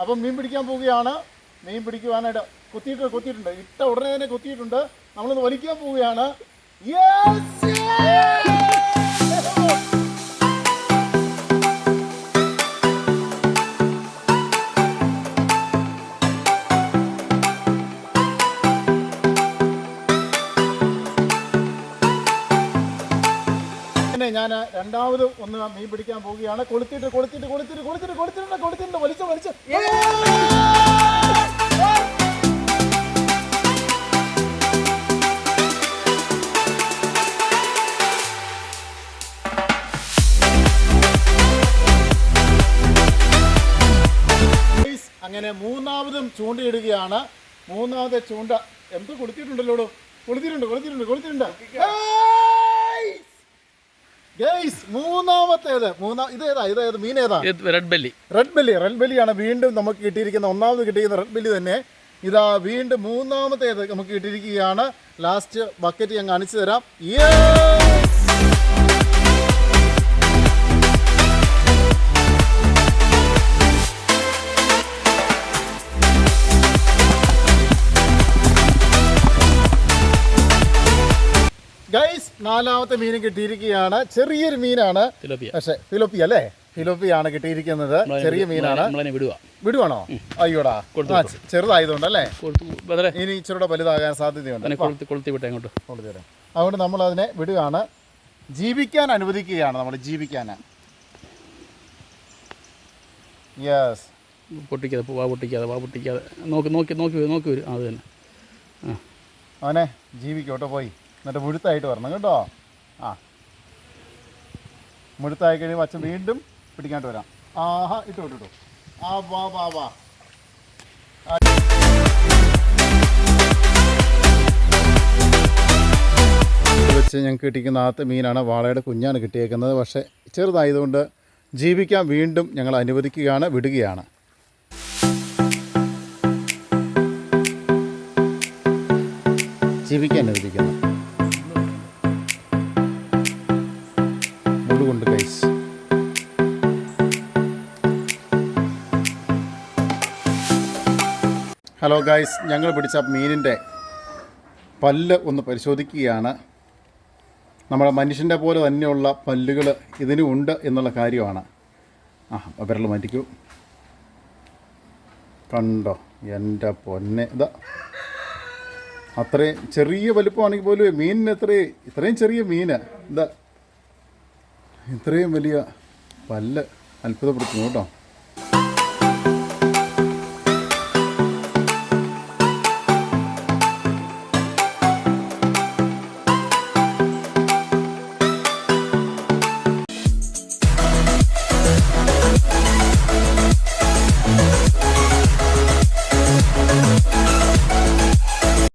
അപ്പം മീൻ പിടിക്കാൻ പോവുകയാണ്. മീൻ പിടിക്കുവാനായിട്ട് കുത്തിയിട്ട് കുത്തിയിട്ടുണ്ട്. ഇട്ട ഉടനെ തന്നെ കുത്തിയിട്ടുണ്ട്. നമ്മളൊന്ന് വലിക്കാൻ പോവുകയാണ്. Yes! ഞാൻ രണ്ടാമത് ഒന്ന് മീൻ പിടിക്കാൻ പോവുകയാണ്. കൊളുത്തിട്ട് കൊളുത്തിട്ട് കൊളുത്തിട്ട് കൊളുത്തിട്ട് കൊളുത്തിട്ടുണ്ട് കൊളുത്തിട്ടുണ്ട്. വലിച്ചു വലിച്ചു. അങ്ങനെ മൂന്നാമതും ചൂണ്ടയിടുകയാണ്. മൂന്നാമത്തെ ചൂണ്ട എന്ത് കൊളുത്തിട്ടുണ്ടല്ലോ കൊളുത്തിട്ടുണ്ട് കൊളുത്തിട്ടുണ്ട് കൊളുത്തിട്ടുണ്ട്! ഗൈസ് മൂന്നാമത്തേത്. മൂന്നാം ഇത് ഏതാ? ഇത് ഏത്? മീൻ ഏതാ? Red belly red belly red ബെല്ലിയാണ് വീണ്ടും നമുക്ക് കിട്ടിയിരിക്കുന്ന ഒന്നാമത് കിട്ടിയിരിക്കുന്ന റെഡ് ബെല്ലി തന്നെ. ഇതാ വീണ്ടും മൂന്നാമത്തേത് നമുക്ക് കിട്ടിയിരിക്കുകയാണ്. ലാസ്റ്റ് ബക്കറ്റ് ഞാൻ കാണിച്ചു തരാം. ഗൈസ് നാലാമത്തെ മീൻ കിട്ടിയിരിക്കുകയാണ്. ചെറിയൊരു മീനാണ്. പക്ഷേ ഫിലോപ്പി അല്ലേ? ഫിലോപ്പിയാണ് കിട്ടിയിരിക്കുന്നത്. ചെറിയ മീനാണ്. വിടുവാണോ? അയ്യോടാ. ചെറുതായതുകൊണ്ടല്ലേ ഇനി ഇച്ചിരൂടെ വലുതാകാൻ സാധ്യതയുണ്ട്. അതുകൊണ്ട് നമ്മൾ അതിനെ വിടുകയാണ് ജീവിക്കാൻ അനുവദിക്കുകയാണ് നമ്മൾ ജീവിക്കാൻ. യെസ് പൊട്ടിക്കാതെ വാ പൊട്ടിക്കാതെ വാ പൊട്ടിക്കാതെ. നോക്കി നോക്കി നോക്കി നോക്കി വരും. അത് തന്നെ. അവനെ ജീവിക്കോട്ടോ പോയി. എന്നിട്ട് മുഴുത്തായിട്ട് വരണം കേട്ടോ. ആ. മുഴുത്തായി കഴിയുമ്പോൾ അച്ഛൻ വീണ്ടും പിടിക്കാണ്ട് വരാം. ആഹാ ഇട്ടു ഇട്ടു ആ വാ വാ വാ. വെച്ച് ഞങ്ങൾക്ക് കിട്ടിക്കുന്ന ആദ്യത്തെ മീനാണ് വാളയുടെ കുഞ്ഞാണ് കിട്ടിയേക്കുന്നത്. പക്ഷേ ചെറുതായതുകൊണ്ട് ജീവിക്കാൻ വീണ്ടും ഞങ്ങൾ അനുവദിക്കുകയാണ് വിടുകയാണ്. ജീവിക്കാൻ അനുവദിക്കുന്നു. ഹലോ ഗായ്സ് ഞങ്ങൾ പിടിച്ച മീനിന്റെ പല്ല് ഒന്ന് പരിശോധിക്കുകയാണ്. നമ്മുടെ മനുഷ്യന്റെ പോലെ തന്നെയുള്ള പല്ലുകൾ ഇതിനും ഉണ്ട് എന്നുള്ള കാര്യമാണ്. ആ വിരൽ മാറ്റിക്കൂ. കണ്ടോ? എന്റെ പൊന്നെ. ഇതാ. അത്രയും ചെറിയ വലുപ്പമാണെങ്കിൽ പോലും മീനിന് എത്രയും ഇത്രയും ചെറിയ മീന് ഇതാ. ഇത്രയും വലിയ പല്ല് അത്ഭുതപ്പെടുത്തുന്നു കേട്ടോ.